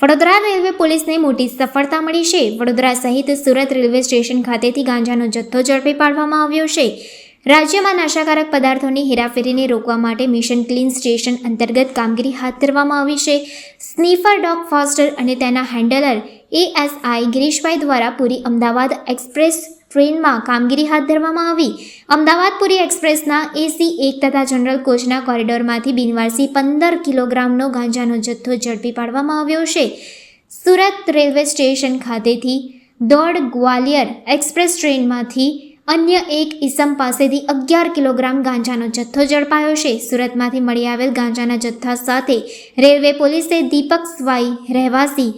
Vadodara railway પોલીસને મોટી સફળતા મળી છે. વડોદરા સહિત સુરત રેલવે સ્ટેશન ખાતેથી ગાંજાનો જથ્થો ઝડપી પાડવામાં આવ્યો છે. રાજ્યમાં નાશાકારક પદાર્થોની હેરાફેરીને રોકવા માટે મિશન ક્લીન સ્ટેશન અંતર્ગત કામગીરી હાથ ધરવામાં આવી છે. સ્નીફર ડોગ ફોસ્ટર અને તેના હેન્ડલર એએસઆઈ ગિરીશભાઈ દ્વારા પૂરી અમદાવાદ એક્સપ્રેસ ટ્રેનમાં કામગીરી હાથ ધરવામાં આવી. અમદાવાદ પુરી એક્સપ્રેસના એસી એક તથા જનરલ કોચના કોરિડોરમાંથી બિનવારસી પંદર કિલોગ્રામનો ગાંજાનો જથ્થો ઝડપી પાડવામાં આવ્યો છે. સુરત રેલવે સ્ટેશન ખાતેથી દોડ ગ્વાલિયર એક્સપ્રેસ ટ્રેનમાંથી અન્ય એક ઈસમ પાસેથી અગિયાર કિલોગ્રામ ગાંજાનો જથ્થો ઝડપાયો છે. સુરતમાંથી મળી આવેલ ગાંજાના જથ્થા સાથે રેલવે પોલીસે દીપક સ્વાઈ રહેવાસી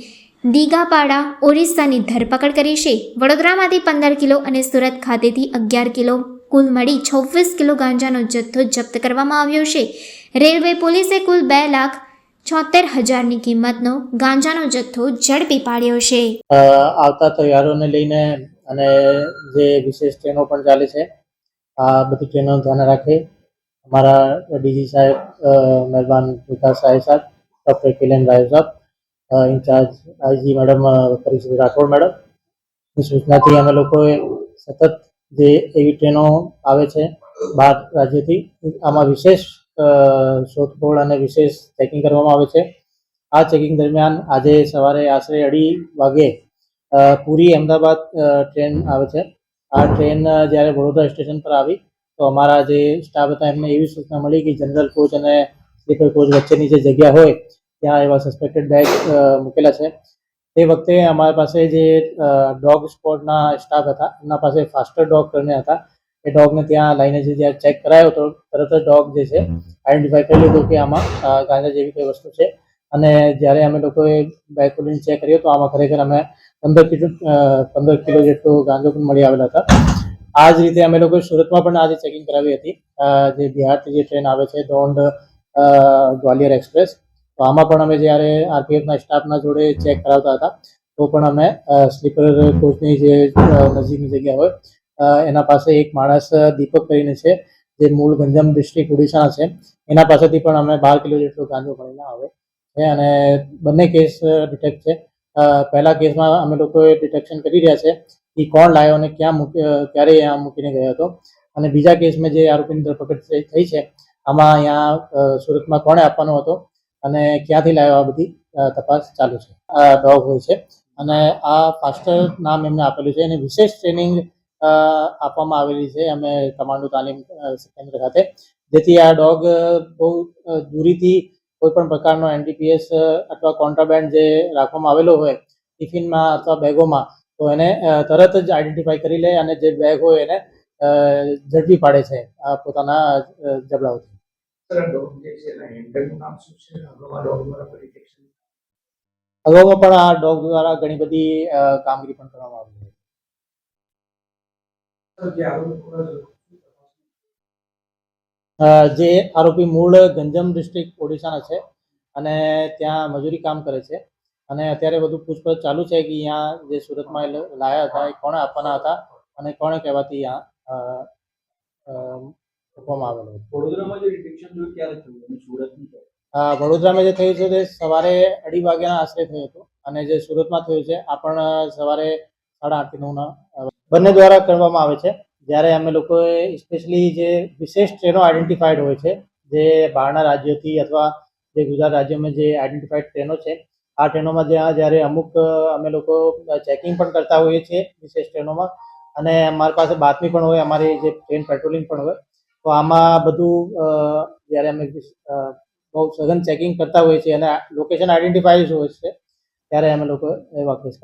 દીગાપાડા, ઓરિસ્સાની ધરપકડ કરી છે. વડોદરામાંથી પંદર કિલો અને સુરત ખાતેથી અગિયાર કિલો. કુલ મળી છવ્વીસ કિલો ગાંજાનો જથ્થો જપ્ત કરવામાં આવ્યો છે. રેલવે પોલીસે કુલ બે લાખ છોતેર હજારની કિંમતનો ગાંજાનો જથ્થો ઝડપી પાડ્યો છે. આવતા તહેવારોને લઈને અને જે વિશેષ ટ્રેનો પણ ચાલે છે, આ બધી ટ્રેનો ધ્યાન રાખે અમારા ડીજી સાહેબ મહેરબાન વિકાસ સાહેબ સાહેબ ડૉક્ટર કિલેન રાય સાહેબ ઇન્ચાર્જ આઈજી મેડમ અ, રાઠોડ મેડમ. ની સૂચનાથી અમે લોકોએ સતત જે એવી ટ્રેનો આવે છે બહાર રાજ્યથી આમાં વિશેષ શોધખોળ અને વિશેષ ચેકિંગ કરવામાં આવે છે. આ ચેકિંગ દરમિયાન આજે સવારે આશરે અઢી વાગે પુરી અમદાવાદ ટ્રેન આવે છે. આ ટ્રેન જ્યારે વડોદરા સ્ટેશન પર આવી તો અમારા જે સ્ટાફ હતા એમને એવી સૂચના મળી કે જનરલ કોચ અને સ્લીપર કોચ વચ્ચેની જે જગ્યા હોય ત્યાં એવા સસ્પેક્ટેડ બેગ મૂકેલા છે. તે વખતે અમારા પાસે જે ડોગ સ્પોટના સ્ટાફ હતા એમના પાસે ફાસ્ટર ડોગ કરીને હતા. એ ડોગને ત્યાં લઈને જે ત્યાં ચેક કરાયો તો તરત જ ડોગ જે છે આઈડેન્ટિફાઈ કરી લીધું કે આમાં ગાંજા જેવી કોઈ વસ્તુ છે. અને જ્યારે અમે લોકોએ બેગ ખોલીને ચેક કર્યો તો આમાં ખરેખર અમે પંદર કિલો પંદર કિલો જેટલો ગાંજો પણ મળી આવેલા હતા. આ જ રીતે અમે લોકોએ સુરતમાં પણ આજે ચેકિંગ કરાવી હતી. જે બિહારથી જે ટ્રેન આવે છે દોંડ ગ્વાલિયર એક્સપ્રેસ તો આમાં પણ અમે જ્યારે આરપીએફના સ્ટાફના જોડે ચેક કરાવતા હતા, તો પણ અમે સ્લીપર કોચની જે નજીકની જગ્યા હોય એના પાસે એક માણસ દીપક કરીને છે, જે મૂળ ગંજમ ડિસ્ટ્રિક્ટ ઓડિશાના છે, એના પાસેથી પણ અમે બાર કિલો જેટલો ગાંજો ભણીને આવે છે અને બંને કેસ ડિટેક્ટ છે. પહેલા કેસમાં અમે લોકોએ ડિટેક્શન કરી રહ્યા છે એ કોણ લાવ્યો અને ક્યાં મૂકી ક્યારે અહીંયા મૂકીને ગયો હતો. અને બીજા કેસમાં જે આરોપીની ધરપકડ થઈ છે, આમાં અહીંયા સુરતમાં કોણે આપવાનો હતો? અને ક્યાંથી લાવ્યો બધી તપાસ ચાલુ છે. ડોગ હોય છે. અને આ ફાસ્ટર નામ એમને આપેલું છે. એની વિશેષ ટ્રેનિંગ આપવામાં આવેલી છે અમે કમાન્ડો તાલીમ કેન્દ્ર ખાતે. જેથી આ ડોગ બહુ દૂરીથી કોઈ પણ પ્રકારનો એનડીપીએસ અથવા કોન્ટ્રાબેન્ડ જે રાખવામાં આવેલો હોય, ટિફિનમાં અથવા બેગોમાં, તો એને તરત જ આઈડેન્ટિફાઈ કરી લે અને જે બેગ હોય એને ઝડપી પાડે છે પોતાના જબડાઓથી અગાઉમાં પણ આ ડોગ દ્વારા ઘણી બધી કામગીરી પણ કરવામાં આવી જે આરોપી મૂળ ગંજમ ડિસ્ટ્રિક્ટ ઓડિશાના છે અને ત્યાં મજૂરી કામ કરે છે. અને અત્યારે બધું પૂછપરછ ચાલુ છે કે અહીંયા જે સુરતમાં લાયા હતા એ કોણે આપવાના હતા અને કોણે કહેવાથી અહીંયા અ, આવેલો હતો. વડોદરામાં જે ડિટેક્શન જોયું ક્યારે થયું? સુરતનું વડોદરામાં જે થયું છે તે સવારે અઢી વાગ્યાના આશરે થયું હતું. અને જે સુરતમાં થયું છે આ પણ સવારે સાડા આઠથી નવના બંને દ્વારા કરવામાં આવે છે. જ્યારે અમે લોકોએ સ્પેશિયલી જે વિશેષ ટ્રેનો આઈડેન્ટિફાઈડ હોય છે જે બહારના રાજ્યોથી અથવા જે ગુજરાત રાજ્યમાં જે આઈડેન્ટિફાઈડ ટ્રેનો છે આ ટ્રેનોમાં જ્યાં જ્યારે અમુક અમે લોકો ચેકિંગ પણ કરતા હોઈએ છીએ વિશેષ ટ્રેનોમાં. અને અમારી પાસે બાતમી પણ હોય અમારી જે ટ્રેન પેટ્રોલિંગ પણ હોય તો આમાં બધું જ્યારે અમે બહુ સઘન ચેકિંગ કરતા હોઈએ છીએ અને લોકેશન આઈડેન્ટિફાઈ હોય છે, ત્યારે અમે લોકો એવા કેસ